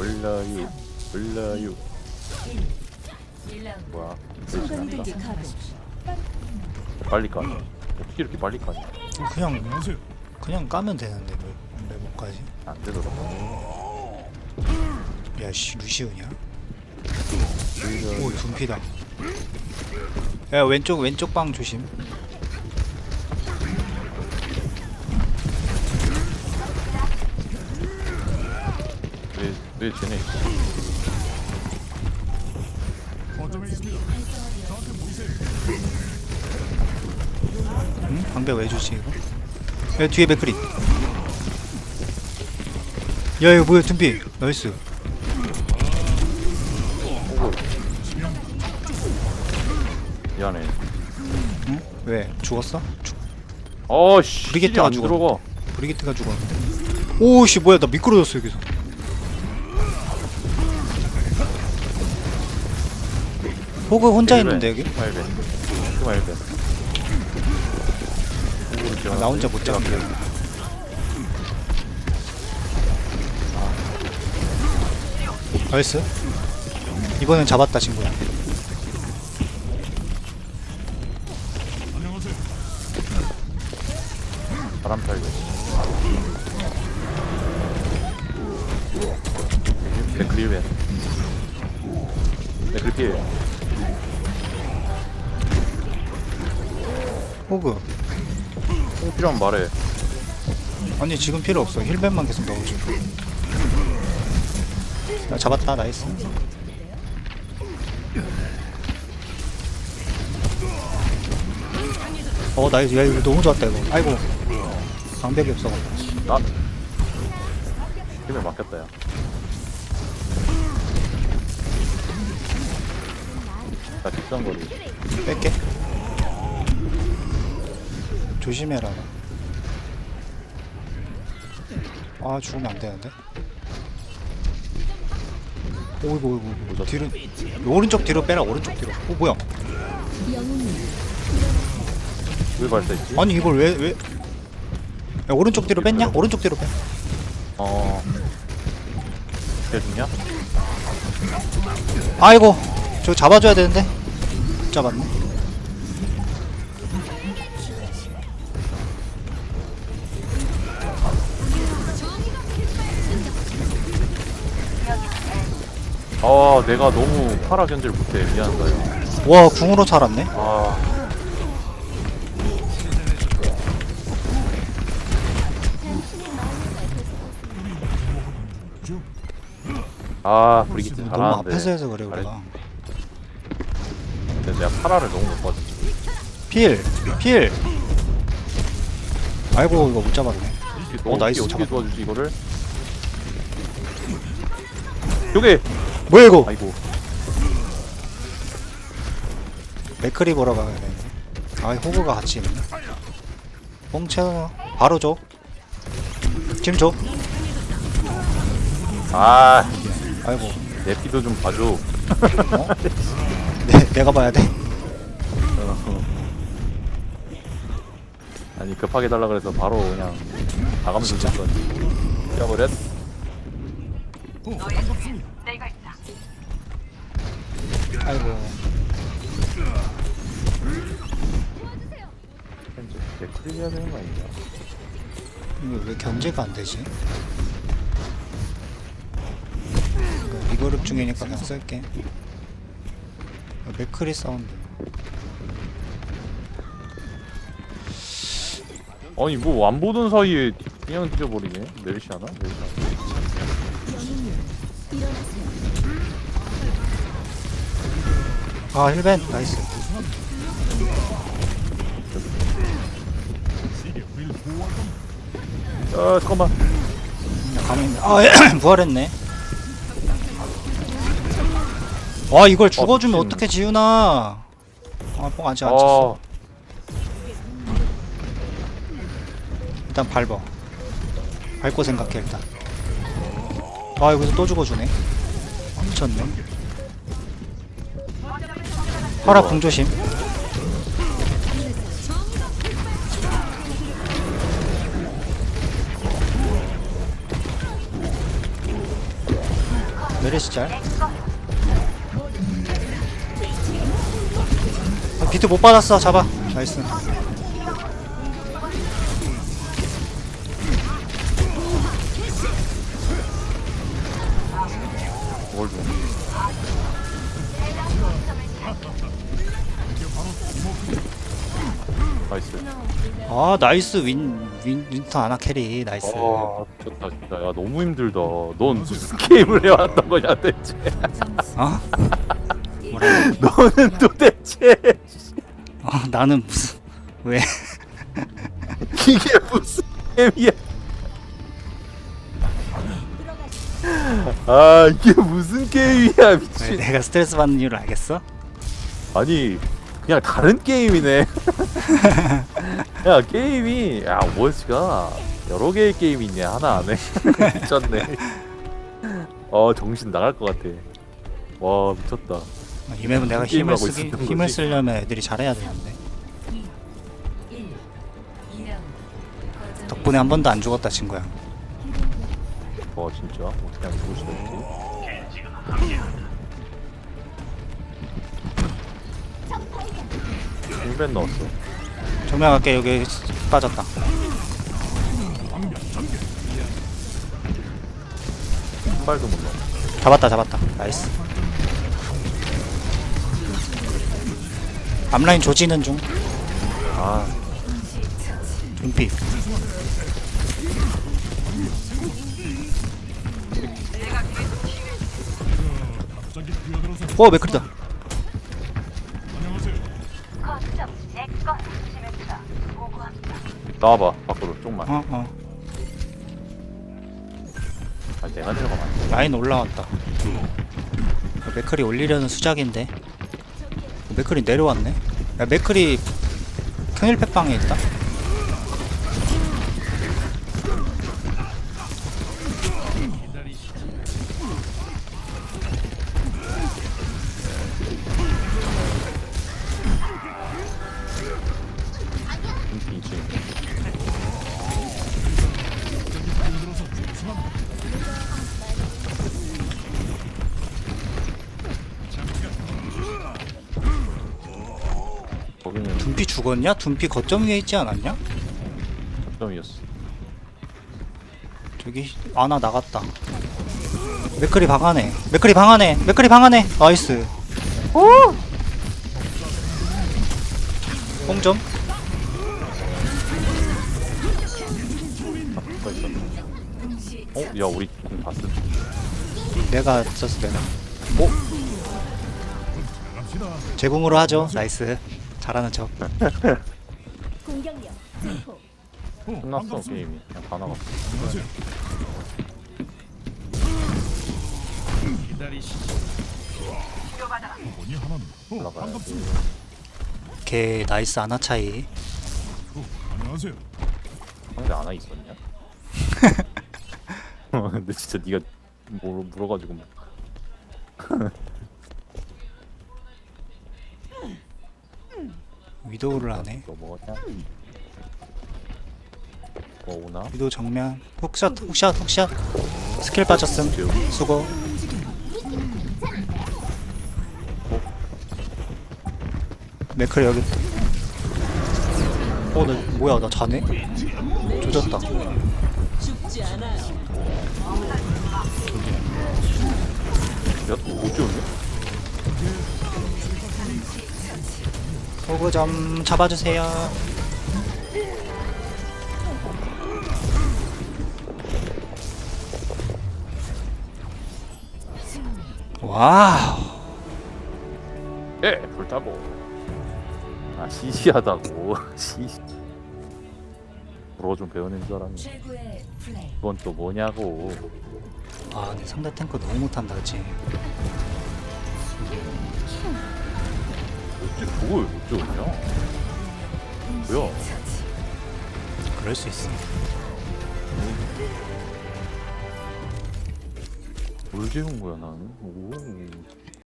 불러유 불러유 뭐야? 순간이동기 가동. 빨리 까 어떻게 이렇게 빨리 까냐 그냥 그냥 까면 되는데 왜 메모까지. 안 되더라고. 야씨 루시우냐 오 둔피다. 야 왼쪽 왼쪽 방 조심 왜, 왜 쟤네 응? 방벽 왜 주지 이거? 야 뒤에 맥크리. 야 이거 뭐야 둔피? 나이스. 미안해. 응? 왜? 죽었어? 죽... 어씨 브리게트가 안 죽어. 들어가. 브리기트가 죽었는데 오씨 뭐야 나 미끄러졌어 여기서 호그 혼자 있는데 여기? 말배 그 말배 아, 나 혼자 못 잡게 나이스. 이번엔 잡았다 친구야. 바람 탈게 맥크리벤 맥크리피 호그. 꼭 필요하면 말해. 아니 지금 필요 없어. 힐벤만 계속 넣어줘. 야, 잡았다. 나이스. 어 나이스. 야 이거 너무 좋았다 이거. 아이고. 방벽이 없어 나 힘에 맡겼다 야 나 뒷선거리. 뺄게. 조심해라. 아 죽으면 안 되는데? 오이고 오이고 오이고 뒤로 오른쪽 뒤로 빼라. 오른쪽 뒤로. 어 뭐야? 왜 발사했지? 아니 이걸 왜 왜? 야, 오른쪽 뒤로 뺐냐? 오른쪽 뒤로 빼. 어. 죽냐? 아이고, 저 잡아줘야 되는데. 못 잡았네. 아 내가 너무 파라 견제를 못해 미안하다 야. 와, 궁으로 살았네. 아 아, 브리기트 너무 잘하는데. 앞에서 해서 그래, 잘했- 우리가. 근데 내가 파라를 너무 못 봤지. 필, 필. 아이고, 이거 못 잡았네. 어, 나이스, 어떻게 잡았다. 도와주지 이거를? 요게 뭐야 이거? 아이고 맥크리 보러 가야 되네. 아, 호구가 같이 있네. 뽕 채워. 바로 줘. 지금 줘. 아 아이고, 내 피도 좀 봐줘. 어? 내, 내가 봐야 돼. 아니 급하게 달라 그래서 바로 그냥 나가면서 줬더니 뛰어버렸. 아이고. 내 크리 해야 되는 거 아니야? 이거 왜 견제가 안 되지? 이거 리그룹 중이니까 그냥 쓸게. 아, 맥크리 사운드. 아니 뭐 안 보던 사이에 그냥 뒤져버리네. 메르시아나? 메르시아나. 아 힐벤 나이스. 아 잠깐만. 있네. 아 부활했네. 와 이걸 죽어주면 미친. 어떻게 지우나? 아뽕 아직 안 쳤어. 아 일단 밟아. 밟고 생각해 일단. 아 여기서 또 죽어주네. 아, 미쳤네. 파라 궁 조심. 메르시 짤 비트 못 받았어 잡아 나이스 뭘. 나이스. 아 나이스 윈, 윈 윈터 아나 캐리 나이스 아 미쳤다 진짜. 야 너무 힘들다. 넌 무슨 게임을 해왔던 거냐 대체. 어? 너는 도대체 어 나는 무슨 왜 이게 무슨 게임이야? 아 이게 무슨 게임이야 왜 미친. 내가 스트레스 받는 이유를 알겠어? 아니 그냥 다른 게임이네. 야 게임이 야 오버워치가 여러 개의 게임이 있네 하나 안 해. 미쳤네. 어 정신 나갈 것 같아. 와 미쳤다. 어, 이 맵은 내가 힘을 하고 쓰기 있었던 힘을 거지. 쓰려면 애들이 잘해야 되는데 덕분에 한 번도 안 죽었다 친구야 와 진짜 어떻게 안 죽을 수가 있지? 힐벤 넣었어. 정면 갈게 여기 빠졌다 한 발도 못 넣어. 잡았다 잡았다 나이스 앞라인 조지는 중. 아. 눈빛. 오 맥크리다. 나와봐 밖으로. 조금만. 어 어. 아 내가 들어가면 안 돼. 라인 올라왔다. 맥크리 올리려는 수작인데 맥크리 내려왔네. 야 맥크리 큰일팩 방에 있다 죽었냐? 둠피 거점 위에 있지 않았냐? 점이었어. 저기 아나 나갔다 맥크리 방 안에 맥크리 방 안에 맥크리 방 안에 나이스 거 있었네. 어? 야 우리 공 봤어? 내가 썼어 내가 오 제공으로 하죠 나이스 잘하는 척 공격력 증폭 끝났어 게임이. 그냥 다 나갔어. 올라가야 돼. 걔 나이스 아나 차이 안녕하세요. 상대 안와 있었냐? 어, 근데 진짜 네가 뭐 물어가지고 뭐. 위도우를 하네 너 먹었냐? 뭐 오나? 위도우 정면 훅샷 훅샷 훅샷 스킬 빠졌음 지금 수고 맥클 여기 있다 어, 나 뭐야, 나 자네? 조졌다. 야못 지웠네? 호그 좀 잡아주세요. 와우. 예 불타고 아 시시하다고 시시 불어 좀 배우는 줄 플레이 이건 또 뭐냐고 아, 근데 상대 탱커 너무 못한다, 그치? 어째 저걸 못 지웠냐? 뭐야 그럴 수 있어. 뭘 지운 거야 나는 오